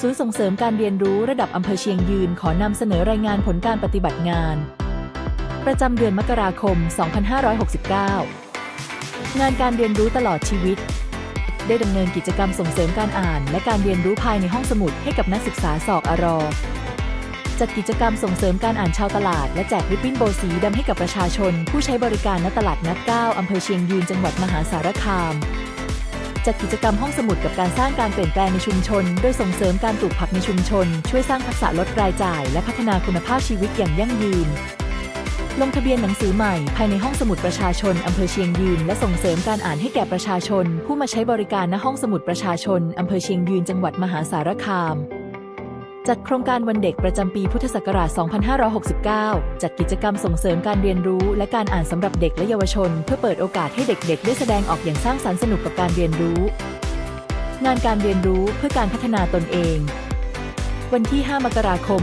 ศูนย์ส่งเสริมการเรียนรู้ระดับอำเภอเชียงยืนขอนำเสนอรายงานผลการปฏิบัติงาน ประจำเดือนมกราคม 2569 งานการเรียนรู้ตลอดชีวิต ได้ดำเนินกิจกรรมส่งเสริมการอ่าน และการเรียนรู้ภายในห้องสมุดให้กับนักศึกษาสอบอรอจัดกิจกรรมส่งเสริมการอ่านชาวตลาด และแจกริบบิ้นโบสีดำให้กับประชาชน ผู้ใช้บริการณตลาดนัดเก้าอำเภอเชียงยืนจังหวัดมหาสารคาม จัดกิจกรรมห้องสมุดกับการสร้างการเปลี่ยนแปลงในชุมชน โดยส่งเสริมการปลูกผักในชุมชน ช่วยสร้างทักษะลดรายจ่าย และพัฒนาคุณภาพชีวิตอย่างยั่งยืน ลงทะเบียนหนังสือใหม่ภายในห้องสมุดประชาชนอำเภอเชียงยืน และส่งเสริมการอ่านให้แก่ประชาชน ผู้มาใช้บริการณห้องสมุดประชาชนอำเภอเชียงยืนจังหวัดมหาสารคาม จัดโครงการวันเด็กประจำปีพุทธศักราช 2569 จัดกิจกรรมส่งเสริมการเรียนรู้และการอ่านสำหรับเด็กและเยาวชน เพื่อเปิดโอกาสให้เด็กๆ ได้แสดงออกอย่างสร้างสรรค์สนุกกับการเรียนรู้ งานการเรียนรู้เพื่อการพัฒนาตนเอง วันที่ 5 มกราคม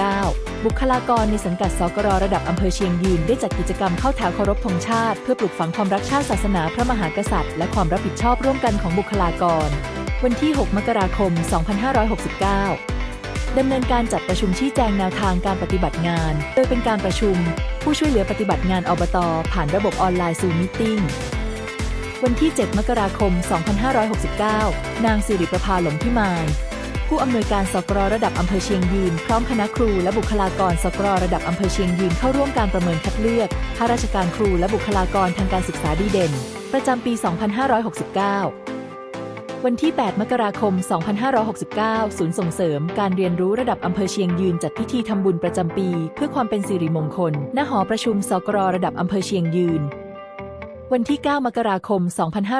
2569 บุคลากรในสังกัดสกรระดับอำเภอเชียงยืนได้จัดกิจกรรมเข้าแถวเคารพธงชาติ เพื่อปลุกฝังความรักชาติศาสนาพระมหากษัตริย์ และความรับผิดชอบร่วมกันของบุคลากร วันที่ 6 มกราคม 2569 ดำเนินการจัดประชุมชี้แจงแนวทางการปฏิบัติงาน โดยเป็นการประชุม ผู้ช่วยเหลือปฏิบัติงานอบต ผ่านระบบออนไลน์ซูมิติ้งวันที่ 7 มกราคม 2569 นางสิริประภาหลงพิมายผู้อำนวยการสกรระดับอำเภอเชียงยืน พร้อมคณะครูและบุคลากรสกรระดับอำเภอเชียงยืนเข้าร่วมการประเมินคัดเลือกข้าราชการครูและบุคลากรทางการศึกษาดีเด่น ประจำปี 2569 วันที่ 8 มกราคม 2569 ศูนย์ส่งเสริมการเรียนรู้ระดับอำเภอเชียงยืนจัดพิธีทำบุญประจำปี เพื่อความเป็นสิริมงคล ณ หอประชุมสกรระดับอำเภอเชียงยืน วันที่ 9 มกราคม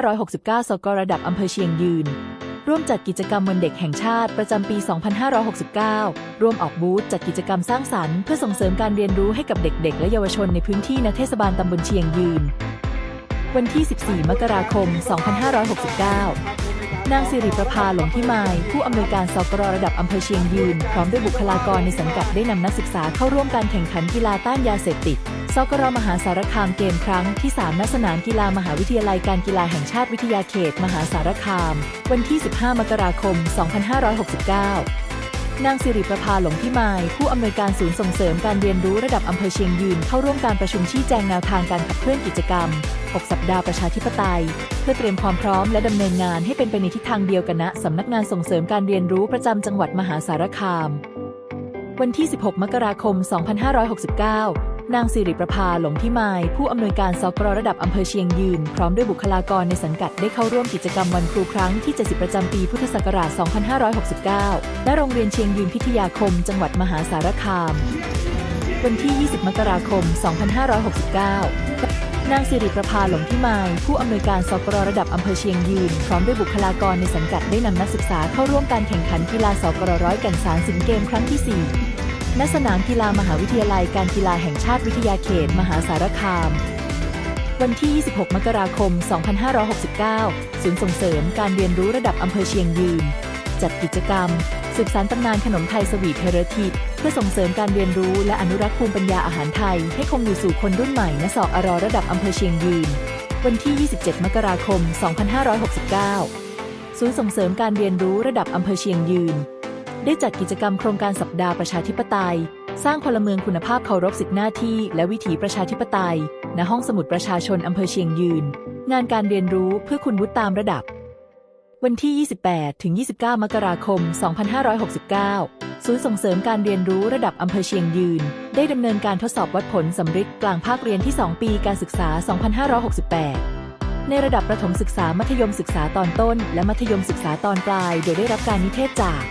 2569 สกรระดับอำเภอเชียงยืน ร่วมจัดกิจกรรมวันเด็กแห่งชาติประจำปี 2569 ร่วมออกบูธจัดกิจกรรมสร้างสรรค์เพื่อส่งเสริมการเรียนรู้ให้กับเด็ก ๆ และเยาวชนในพื้นที่ณเทศบาลตำบลเชียงยืนวันที่ 14 มกราคม 2569 นางสิริประภาหลงพิมาย ผู้อำนวยการสกรระดับอำเภอเชียงยืน พร้อมด้วยบุคลากรในสังกัดได้นำนักศึกษาเข้าร่วมการแข่งขันกีฬาต้านยาเสพติดสกรมหาสารคามเกมครั้งที่ 3 ณ สนามกีฬามหาวิทยาลัยการกีฬาแห่งชาติวิทยาเขต มหาสารคาม วันที่ 15 มกราคม 2569นางสิริประภาหลงพิมาย ผู้อำนวยการศูนย์ส่งเสริมการเรียนรู้ระดับอำเภอเชียงยืน เข้าร่วมการประชุมชี้แจงแนวทางการขับเคลื่อนกิจกรรม 6 สัปดาห์ประชาธิปไตย เพื่อเตรียมความพร้อมและดำเนินงานให้เป็นไปในทิศทางเดียวกันณสำนักงานส่งเสริมการเรียนรู้ประจำจังหวัดมหาสารคาม วันที่ 16 มกราคม 2569นางสิริประภาหลงพิมาย ผู้อำนวยการสกรระดับอำเภอเชียงยืน พร้อมด้วยบุคลากรในสังกัดได้เข้าร่วมกิจกรรมวันครูครั้งที่ 70 ประจำปีพุทธศักราช 2569 ณ โรงเรียนเชียงยืนพิทยาคม จังหวัดมหาสารคาม วันที่ 20 มกราคม 2569 นางสิริประภาหลงพิมาย ผู้อำนวยการสกรระดับอำเภอเชียงยืน พร้อมด้วยบุคลากรในสังกัดได้นำนักศึกษาเข้าร่วมการแข่งขันกีฬาสกรร้อยกันสารสินเกมครั้งที่ 4 ณ สนามกีฬามหาวิทยาลัยการกีฬาแห่งชาติวิทยาเขต มหาสารคาม วันที่ 26 มกราคม 2569 ศูนย์ส่งเสริมการเรียนรู้ระดับอำเภอเชียงยืน จัดกิจกรรม สืบสานตำนานขนมไทยสวีทเทเรทิตเพื่อส่งเสริมการเรียนรู้และอนุรักษ์ภูมิปัญญาอาหารไทย ให้คงอยู่สู่คนรุ่นใหม่ณสอกอรอระดับอำเภอเชียงยืน วันที่ 27 มกราคม 2569 ศูนย์ส่งเสริมการเรียนรู้ระดับอำเภอเชียงยืน ได้จัดกิจกรรมโครงการสัปดาห์ประชาธิปไตย สร้างพลเมืองคุณภาพเคารพสิทธิหน้าที่และวิถีประชาธิปไตย ณห้องสมุดประชาชนอำเภอเชียงยืน งานการเรียนรู้เพื่อคุณวุฒิตามระดับ วันที่ 28 ถึง 29 มกราคม 2569 ศูนย์ส่งเสริมการเรียนรู้ระดับอำเภอเชียงยืน ได้ดำเนินการทดสอบวัดผลสำริดกลางภาคเรียนที่ 2 ปีการศึกษา 2568 ในระดับประถมศึกษามัธยมศึกษาตอนต้น และมัธยมศึกษาตอนปลาย โดยได้รับการนิเทศจาก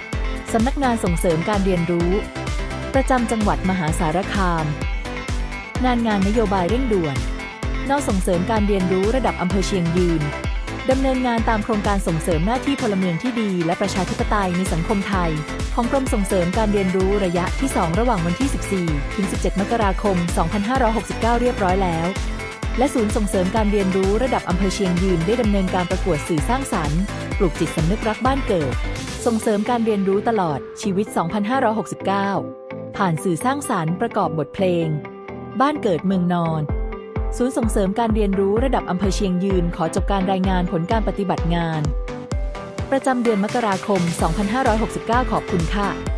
สำนักงานส่งเสริมการเรียนรู้ ประจำจังหวัดมหาสารคาม งานงานนโยบายเร่งด่วน นอกส่งเสริมการเรียนรู้ระดับอำเภอเชียงยืน ดำเนินงานตามโครงการส่งเสริมหน้าที่พลเมืองที่ดี และประชาธิปไตยในสังคมไทย ของกรมส่งเสริมการเรียนรู้ระยะที่ 2 ระหว่างวันที่ 14 ถึง 17 มกราคม 2569 เรียบร้อยแล้ว และศูนย์ส่งเสริมการเรียนรู้ระดับอำเภอเชียงยืนได้ดำเนินการประกวดสื่อสร้างสรรค์ ปลูกจิตสำนึกรักบ้านเกิด ส่งเสริมการเรียนรู้ตลอดชีวิต 2569 ผ่านสื่อสร้างสรรค์ประกอบบทเพลง บ้านเกิดเมืองนอน ศูนย์ส่งเสริมการเรียนรู้ระดับอำเภอเชียงยืน ขอจบการรายงานผลการปฏิบัติงาน ประจำเดือนมกราคม 2569 ขอบคุณค่ะ